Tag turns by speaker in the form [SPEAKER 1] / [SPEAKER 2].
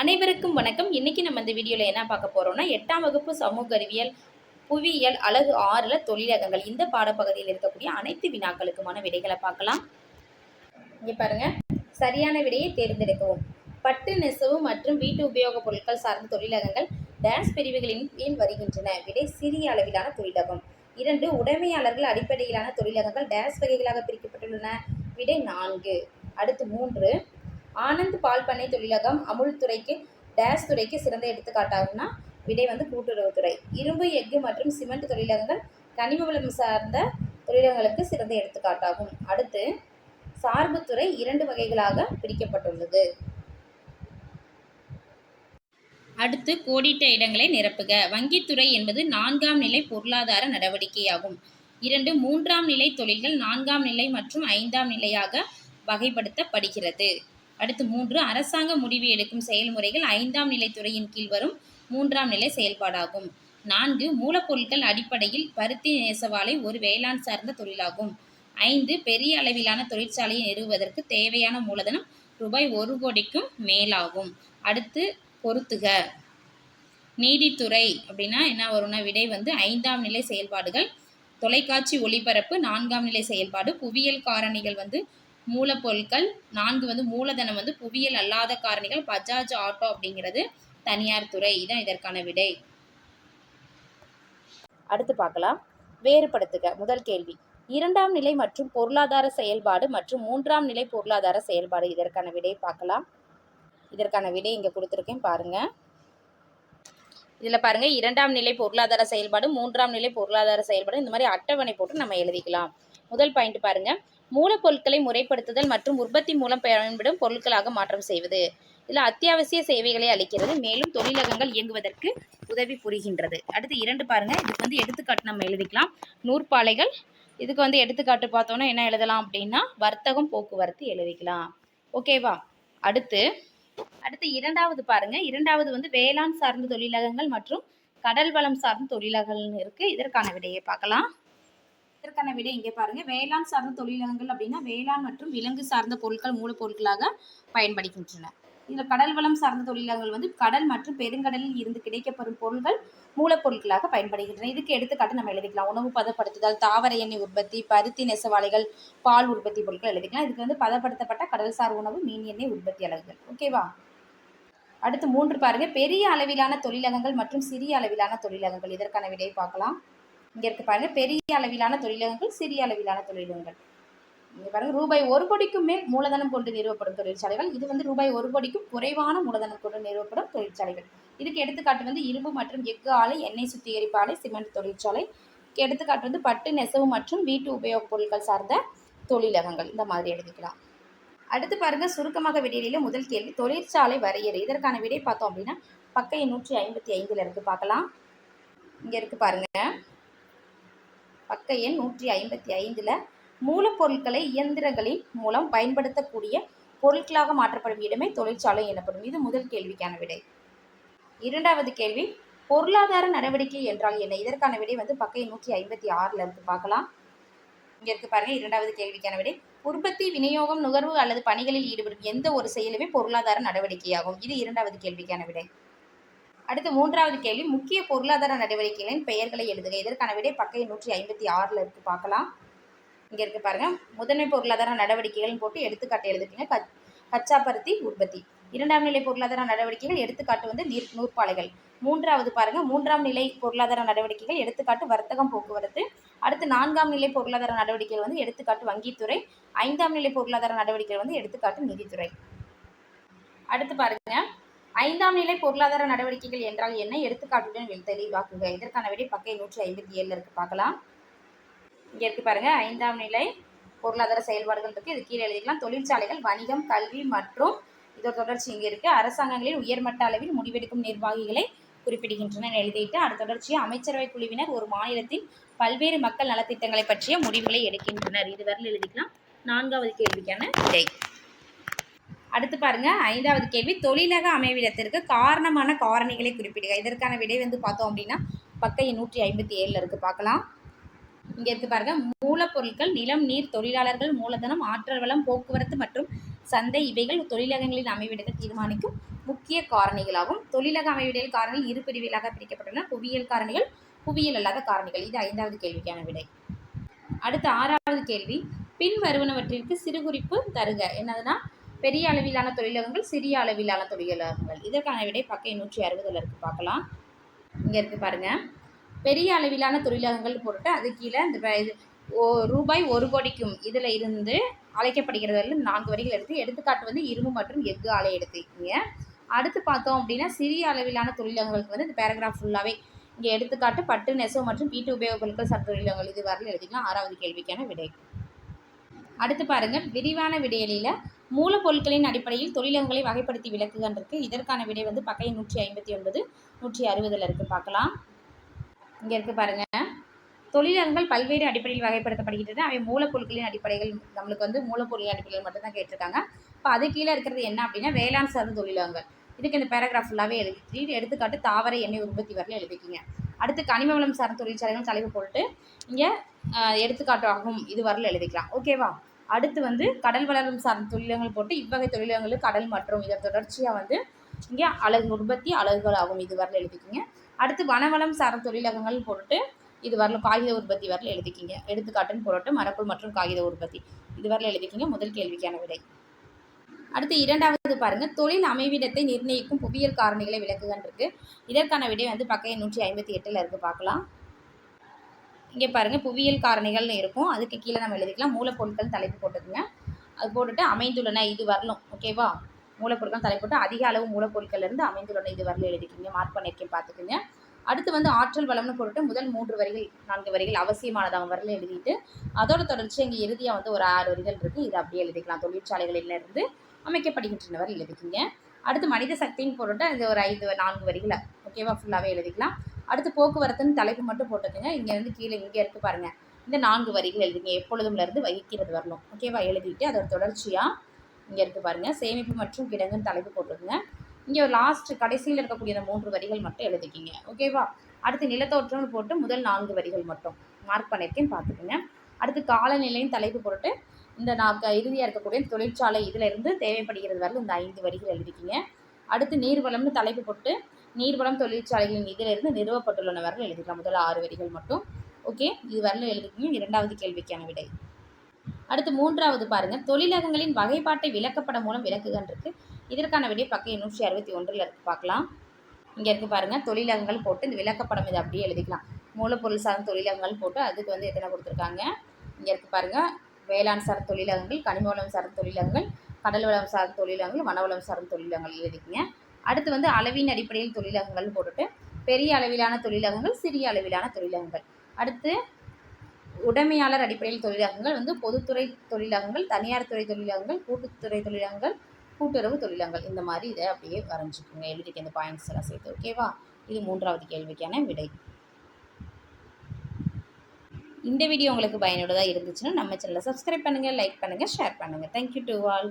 [SPEAKER 1] அனைவருக்கும் வணக்கம். இன்னைக்கு நம்ம இந்த வீடியோவில் என்ன பார்க்க போறோம்னா எட்டாம் வகுப்பு சமூக அறிவியல் புவியியல் அழகு ஆறுல தொழிலகங்கள் இந்த பாடப்பகுதியில் இருக்கக்கூடிய அனைத்து வினாக்களுக்குமான விடைகளை பார்க்கலாம். இங்கே பாருங்க. சரியான விடையை தேர்ந்தெடுக்கவும். பட்டு நெசவு மற்றும் வீட்டு உபயோகப் பொருட்கள் சார்ந்த தொழிலகங்கள் டான்ஸ் பிரிவுகளின் கீழ் வருகின்றன. விடை சிறிய அளவிலான தொழிலகம். இரண்டு உடைமையாளர்கள் அடிப்படையிலான தொழிலகங்கள் டான்ஸ் வகைகளாக பிரிக்கப்பட்டுள்ளன. விடை நான்கு. அடுத்து மூன்று. ஆனந்த் பால் பண்ணை தொழிலகம் அமுல் துறைக்கு டேஸ் துறைக்கு சிறந்த எடுத்துக்காட்டாகும்னா விடை வந்து கூட்டுறவுத்துறை. இரும்பு எஃகு மற்றும் சிமெண்ட் தொழிலகங்கள் கனிம வளம் சார்ந்த தொழிலகங்களுக்கு சிறந்த எடுத்துக்காட்டாகும். அடுத்து சார்புத்துறை இரண்டு வகைகளாக பிரிக்கப்பட்டுள்ளது. அடுத்து கோடிட்ட இடங்களை நிரப்புக. வங்கித்துறை என்பது நான்காம் நிலை பொருளாதார நடவடிக்கையாகும். இரண்டு மூன்றாம் நிலை தொழில்கள் நான்காம் நிலை மற்றும் ஐந்தாம் நிலையாக வகைப்படுத்தப்படுகிறது. அடுத்து மூன்று அரசாங்க முடிவு எடுக்கும் செயல்முறைகள் ஐந்தாம் நிலை துறையின் கீழ் வரும் மூன்றாம் நிலை செயல்பாடாகும். நான்கு மூலப்பொருட்கள் அடிப்படையில் பருத்தி நெசவாலை ஒரு வேளாண் சார்ந்த தொழிலாகும். ஐந்து பெரிய அளவிலான தொழிற்சாலையை நிறுவுவதற்கு தேவையான மூலதனம் ரூபாய் ஒரு கோடிக்கும் மேலாகும். அடுத்து பொருத்துக. நீதித்துறை அப்படின்னா என்ன வரும்னா விடை வந்து ஐந்தாம் நிலை செயல்பாடுகள். தொலைக்காட்சி ஒளிபரப்பு நான்காம் நிலை செயல்பாடு. புவியியல் காரணிகள் வந்து மூலப்பொருட்கள் நான்கு வந்து மூலதனம் வந்து புவியியல் அல்லாத காரணிகள் பஜாஜ் ஆட்டோ அப்படிங்கிறது தனியார் துறை. இதுதான் இதற்கான விடை. அடுத்து பார்க்கலாம். வேறுபடுத்துக. முதல் கேள்வி. இரண்டாம் நிலை மற்றும் பொருளாதார செயல்பாடு மற்றும் மூன்றாம் நிலை பொருளாதார செயல்பாடு. இதற்கான விடையை பார்க்கலாம். இதற்கான விடை இங்கே கொடுத்துருக்கேன். பாருங்க. இதில் பாருங்க. இரண்டாம் நிலை பொருளாதார செயல்பாடு மூன்றாம் நிலை பொருளாதார செயல்பாடு இந்த மாதிரி அட்டவணை போட்டு நம்ம எழுதிக்கலாம். முதல் பாயிண்ட் பாருங்க. மூலப்பொருட்களை முறைப்படுத்துதல் மற்றும் உற்பத்தி மூலம் பயன்படும் பொருட்களாக மாற்றம் செய்வது. இதில் அத்தியாவசிய சேவைகளை அளிக்கிறது மேலும் தொழிலகங்கள் இயங்குவதற்கு உதவி புரிகின்றது. அடுத்து இரண்டு பாருங்கள் இதுக்கு வந்து எடுத்துக்காட்டு நம்ம எழுதிக்கலாம். நூற்பாலைகள். இதுக்கு வந்து எடுத்துக்காட்டு பார்த்தோன்னா என்ன எழுதலாம் அப்படின்னா வர்த்தகம் போக்குவரத்து எழுதிக்கலாம். ஓகேவா அடுத்து அடுத்து இரண்டாவது பாருங்க. இரண்டாவது வந்து வேளாண் சார்ந்த தொழிலகங்கள் மற்றும் கடல் வளம் சார்ந்த தொழிலகங்கள்னு இருக்குது இதற்கான விடையை பார்க்கலாம். இதற்கான விடை இங்கே பாருங்க. வேளாண் சார்ந்த தொழிலகங்கள் அப்படின்னா வேளாண் மற்றும் விலங்கு சார்ந்த பொருட்கள் மூலப்பொருட்களாக பயன்படுகின்றன. இதில் கடல் வளம் சார்ந்த தொழிலகங்கள் வந்து கடல் மற்றும் பெருங்கடலில் இருந்து கிடைக்கப்பெறும் பொருட்கள் மூலப்பொருட்களாக பயன்படுகின்றன. இதுக்கு எடுத்துக்காட்டு நம்ம எழுதிக்கலாம். உணவு பதப்படுத்துதல் தாவர எண்ணெய் உற்பத்தி பருத்தி நெசவாலைகள் பால் உற்பத்தி பொருட்கள் எழுதிக்கலாம். இதுக்கு வந்து பதப்படுத்தப்பட்ட கடல்சார் உணவு மீன் எண்ணெய் உற்பத்தி அலகுகள் ஓகேவா அடுத்து மூன்று பாருங்க. பெரிய அளவிலான தொழிலகங்கள் மற்றும் சிறிய அளவிலான தொழிலகங்கள். இதற்கான விடையை பார்க்கலாம். இங்கே இருக்க பாருங்க. பெரிய அளவிலான தொழிலகங்கள் சிறிய அளவிலான தொழிலகங்கள். இங்கே பாருங்க. ரூபாய் ஒரு கோடிக்கும் மேல் மூலதனம் கொண்டு நிறுவப்படும் தொழிற்சாலைகள். இது வந்து ரூபாய் ஒரு கோடிக்கும் குறைவான மூலதனம் கொண்டு நிறுவப்படும் தொழிற்சாலைகள். இதுக்கு எடுத்துக்காட்டு வந்து இரும்பு மற்றும் எஃகு ஆலை எண்ணெய் சுத்திகரிப்பு ஆலை சிமெண்ட் தொழிற்சாலை. எடுத்துக்காட்டு வந்து பட்டு நெசவு மற்றும் வீட்டு உபயோகப் பொருட்கள் சார்ந்த தொழிலகங்கள். இந்த மாதிரி எழுதிக்கலாம். அடுத்து பாருங்க. சுருக்கமாக விடையில முதல் கேள்வி. தொழிற்சாலை வரையறை. இதற்கான விடை பார்த்தோம் அப்படின்னா பக்க நூற்றி ஐம்பத்தி ஐந்தில் இருந்து பார்க்கலாம். இங்கே இருக்கு பாருங்க. பக்க எண் நூற்றி ஐம்பத்தி ஐந்தில் மூலப்பொருட்களை இயந்திரங்களின் மூலம் பயன்படுத்தக்கூடிய பொருட்களாக மாற்றப்படும் இடமே தொழிற்சாலை எனப்படும். இது முதல் கேள்விக்கான விடை. இரண்டாவது கேள்வி பொருளாதார நடவடிக்கை என்றால் என்ன? இதற்கான விடை வந்து பக்க நூற்றி ஐம்பத்தி ஆறில் இருக்கு பார்க்கலாம். இங்கே இருக்கு பாருங்க இரண்டாவது கேள்விக்கான விடை. உற்பத்தி விநியோகம் நுகர்வு அல்லது பணிகளில் ஈடுபடும் எந்த ஒரு செயலுமே பொருளாதார நடவடிக்கையாகும். இது இரண்டாவது கேள்விக்கான விடை. அடுத்து மூன்றாவது கேள்வி. முக்கிய பொருளாதார நடவடிக்கைகளின் பெயர்களை எழுதுக. இதற்கான விடை பக்க நூற்றி ஐம்பத்தி ஆறில் இருக்கு. பார்க்கலாம். இங்கே இருக்கு பாருங்க. முதன்மை பொருளாதார நடவடிக்கைகள்னு போட்டு எடுத்துக்காட்டு எழுதுக்கீங்க. கச் கச்சா பருத்தி உற்பத்தி. இரண்டாம் நிலை பொருளாதார நடவடிக்கைகள் எடுத்துக்காட்டு வந்து நீர் நூற்பாலைகள். மூன்றாவது பாருங்க. மூன்றாம் நிலை பொருளாதார நடவடிக்கைகள் எடுத்துக்காட்டு வர்த்தகம் போக்குவரத்து. அடுத்து நான்காம் நிலை பொருளாதார நடவடிக்கைகள் வந்து எடுத்துக்காட்டு வங்கித்துறை. ஐந்தாம் நிலை பொருளாதார நடவடிக்கைகள் வந்து எடுத்துக்காட்டு நிதித்துறை. அடுத்து பாருங்க. ஐந்தாம் நிலை பொருளாதார நடவடிக்கைகள் என்றால் என்ன? எடுத்துக்காட்டுடன் தெளிவாக்குக. இதற்கான விடை பக்கை நூற்றி ஐம்பத்தி ஏழில் இருக்கு. பார்க்கலாம். இங்கே இருக்கு பாருங்க. ஐந்தாம் நிலை பொருளாதார செயல்பாடுகள் இருக்கு. இது கீழே எழுதிக்கலாம். தொழிற்சாலைகள் வணிகம் கல்வி மற்றும் இதோட தொடர்ச்சி இங்கே இருக்கு. அரசாங்கங்களில் உயர்மட்ட அளவில் முடிவெடுக்கும் நிர்வாகிகளை குறிப்பிடுகின்றன எழுதிட்டு அடுத்த தொடர்ச்சியை அமைச்சரவை குழுவினர் ஒரு மாநிலத்தின் பல்வேறு மக்கள் நலத்திட்டங்களை பற்றிய முடிவுகளை எடுக்கின்றனர். இதுவரையில் எழுதிக்கலாம். நான்காவது கேள்விக்கான விடை. அடுத்து பாருங்க ஐந்தாவது கேள்வி. தொழிலக அமைவிடத்திற்கு காரணமான காரணிகளை குறிப்பிடுக. இதற்கான விடை வந்து பார்த்தோம் அப்படின்னா பக்க நூற்றி ஐம்பத்தி ஏழில் இருக்குது பார்க்கலாம். இங்கே இருக்கு பாருங்க மூலப்பொருட்கள் நிலம் நீர் தொழிலாளர்கள் மூலதனம் ஆற்றல் வளம் போக்குவரத்து மற்றும் சந்தை இவைகள் தொழிலகங்களின் அமைவிடத்தை தீர்மானிக்கும் முக்கிய காரணிகளாகும். தொழிலக அமைவிடல் காரணிகள் இரு பிரிவுகளாக பிரிக்கப்பட்டுள்ளன. புவியியல் காரணிகள் புவியியல் அல்லாத காரணிகள். இது ஐந்தாவது கேள்விக்கான விடை. அடுத்த ஆறாவது கேள்வி. பின் வருவனவற்றிற்கு சிறு குறிப்பு தருக. என்னதுன்னா பெரிய அளவிலான தொழிலகங்கள் சிறிய அளவிலான தொழிலகங்கள். இதற்கான விடை பக்கம் நூற்றி அறுபதில் இருக்குது பார்க்கலாம். இங்கே இருக்குது பாருங்கள் பெரிய அளவிலான தொழிலகங்கள் போட்டு அது கீழே இந்த இது ஓ- ரூபாய் ஒரு கோடிக்கும் இதில் இருந்து அழைக்கப்படுகிறதில் நான்கு வரிகள் எடுத்து எடுத்துக்காட்டு வந்து இரும்பு மற்றும் எஃகு ஆலை எடுத்துக்கிங்க. அடுத்து பார்த்தோம் அப்படின்னா சிறிய அளவிலான தொழிலகங்களுக்கு வந்து இந்த பேராகிராஃப் ஃபுல்லாகவே இங்கே எடுத்துக்காட்டு பட்டு நெசவு மற்றும் வீட்டு உபயோக பொருட்கள் சட்ட தொழிலகங்கள் இது வரல எழுதிக்கலாம். ஆறாவது கேள்விக்கான விடை. அடுத்து பாருங்கள் விரிவான விடையலில் மூலப்பொருட்களின் அடிப்படையில் தொழிலகங்களை வகைப்படுத்தி விளக்குகன்றிருக்கு இதற்கான விடை வந்து பக்கம் நூற்றி ஐம்பத்தி ஒன்பது நூற்றி அறுபதில் இருக்குது பார்க்கலாம். இங்கே இருக்குது பாருங்கள் தொழிலகங்கள் பல்வேறு அடிப்படையில் வகைப்படுத்தப்படுகின்றன. அவை மூலப்பொருட்களின் அடிப்படைகள் நம்மளுக்கு வந்து மூலப்பொருளின் அடிப்படையில் மட்டும்தான் கேட்டிருக்காங்க. இப்போ அது கீழே இருக்கிறது என்ன அப்படின்னா வேளாண் சார்ந்த தொழிலகங்கள். இதுக்கு இந்த பேராகிராஃப் ஃபுல்லாகவே எழுதி எடுத்துக்காட்டு தாவர எண்ணெய் உற்பத்தி வரல எழுதிக்கிங்க அடுத்து கனிம வளம் சார்ந்த தொழிற்சாலைகள் தலைப்பு போட்டு இங்கே எடுத்துக்காட்டாகும் இது வரல எழுதிக்கலாம். ஓகேவா அடுத்து வந்து கடல் வளரும் சார்ந்த தொழிலகங்கள் போட்டு இவ்வகை தொழிலகங்களுக்கு கடல் மற்றும் இதன் தொடர்ச்சியாக வந்து இங்கே அழகு உற்பத்தி அழகுகள் ஆகும். இது வரல எழுதிக்கிங்க. அடுத்து வனவளம் சார்ந்த தொழிலகங்கள் போட்டு இது வரல காகித உற்பத்தி வரல எழுதிக்கிங்க. எடுத்துக்காட்டுன்னு போட்டு மரக்குள் மற்றும் காகித உற்பத்தி. இது வரல எழுதிக்கிங்க. முதல் கேள்விக்கான விடை. அடுத்து இரண்டாவது பாருங்கள் தொழில் அமைவிடத்தை நிர்ணயிக்கும் புவியியல் காரணிகளை விளக்குகன்ருக்கு இதற்கான விடை வந்து பக்கம் நூற்றி ஐம்பத்தி எட்டில் இருக்குது பார்க்கலாம். இங்கே பாருங்கள் புவியியல் காரணிகள்னு இருக்கும். அதுக்கு கீழே நம்ம எழுதிக்கலாம் மூலப்பொருட்கள் தலைப்பு போட்டுக்குங்க. அது போட்டுட்டு அமைந்துள்ளன இது வரலும் ஓகேவா மூலப்பொருட்கள் தலைப்பு போட்டு அதிக அளவு மூலப்பொருட்கள் இருந்து அமைந்துள்ளன இது வரலும் எழுதிக்கிங்க. மார்க் பண்ணியிருக்கேன் பார்த்துக்குங்க. அடுத்து வந்து ஆற்றல் வளம்னு போட்டுட்டு முதல் மூன்று வரிகள் நான்கு வரிகள் அவசியமானதாக வரல எழுதிட்டு அதோட தொடர்ச்சி இங்கே இறுதியாக வந்து ஒரு ஆறு வரிகள் இருக்குது இது அப்படியே எழுதிக்கலாம். தொழிற்சாலைகளிலிருந்து அமைக்கப்படுகின்றனவர் எழுதிக்கிங்க. அடுத்து மனித சக்தின்னு போட்டுட்டு இது ஒரு ஐந்து நான்கு வரிகளை ஓகேவா ஃபுல்லாகவே எழுதிக்கலாம். அடுத்து போக்குவரத்துன்னு தலைப்பு மட்டும் போட்டுக்கோங்க இங்கேருந்து கீழே இங்கே இருக்கு பாருங்க. இந்த நான்கு வரிகள் எழுதிங்க. எப்பொழுதும்லேருந்து வகிக்கிறது வரணும். ஓகேவா எழுதிட்டு அதோட தொடர்ச்சியாக இங்கே இருக்குது பாருங்க. சேமிப்பு மற்றும் கிடங்குன்னு தலைப்பு போட்டுக்கோங்க இங்கே ஒரு லாஸ்ட் கடைசியில் இருக்கக்கூடிய அந்த மூன்று வரிகள் மட்டும் எழுதிக்கிங்க. ஓகேவா அடுத்து நிலத்தோற்றம்னு போட்டு முதல் நான்கு வரிகள் மட்டும் மார்க் பண்ணியிருக்கேன் பார்த்துக்குங்க. அடுத்து காலநிலையின் தலைப்பு போட்டு இந்த நான் இறுதியாக இருக்கக்கூடிய தொழிற்சாலை இதில் இருந்து தேவைப்படுகிறது வரல. இந்த ஐந்து வரிகள் எழுதிக்கிங்க. அடுத்து நீர்வளம்னு தலைப்பு போட்டு நீர்வளம் தொழிற்சாலைகளின் இதிலிருந்து நிறுவப்பட்டுள்ளனவர்கள் எழுதிக்கலாம். முதல் ஆறு வரிகள் மட்டும். ஓகே இது வரல எழுதிக்கணும் இரண்டாவது கேள்விக்கான விடை. அடுத்து மூன்றாவது பாருங்கள் தொழிலகங்களின் வகைப்பாட்டை விளக்கப்படம் மூலம் விளக்குகன்றிருக்கு இதற்கான விடை பக்கம் நூற்றி அறுபத்தி ஒன்றில் இருக்கு. பார்க்கலாம். இங்கே இருக்கு பாருங்கள் தொழிலகங்கள் போட்டு இந்த விளக்கப்படம் இதை அப்படியே எழுதிக்கலாம். மூலப்பொருள் சார்ந்த தொழிலகங்கள் போட்டு அதுக்கு வந்து எத்தனை கொடுத்துருக்காங்க? இங்கே இருக்கு பாருங்கள் வேளாண் சார்ந்த தொழிலகங்கள் கனிம வளம் சார்ந்த தொழிலகங்கள் கடல் வளம் சார்ந்த தொழிலகங்கள் வனவளம் சார்ந்த தொழிலகங்கள் எழுதிக்கங்க. அடுத்து வந்து அளவின் அடிப்படையில் தொழிலகங்கள் போட்டுட்டு பெரிய அளவிலான தொழிலகங்கள் சிறிய அளவிலான தொழிலகங்கள். அடுத்து உடைமையாளர் அடிப்படையில் தொழிலகங்கள் வந்து பொதுத்துறை தொழிலகங்கள் தனியார் துறை தொழிலகங்கள் கூட்டுத்துறை தொழிலகங்கள் கூட்டுறவு தொழிலகங்கள். இந்த மாதிரி இதை அப்படியே வரைஞ்சிக்கோங்க. எழுதிக்க இந்த பாயிண்ட்ஸ் எல்லாம் சேர்த்து ஓகேவா இது மூன்றாவது கேள்விக்கான விடை. இந்த வீடியோ உங்களுக்கு பயனுள்ளதாக இருந்துச்சுன்னா நம்ம சேனலை சப்ஸ்கிரைப் பண்ணுங்கள் லைக் பண்ணுங்கள் ஷேர் பண்ணுங்கள் தேங்க்யூ டு ஆல்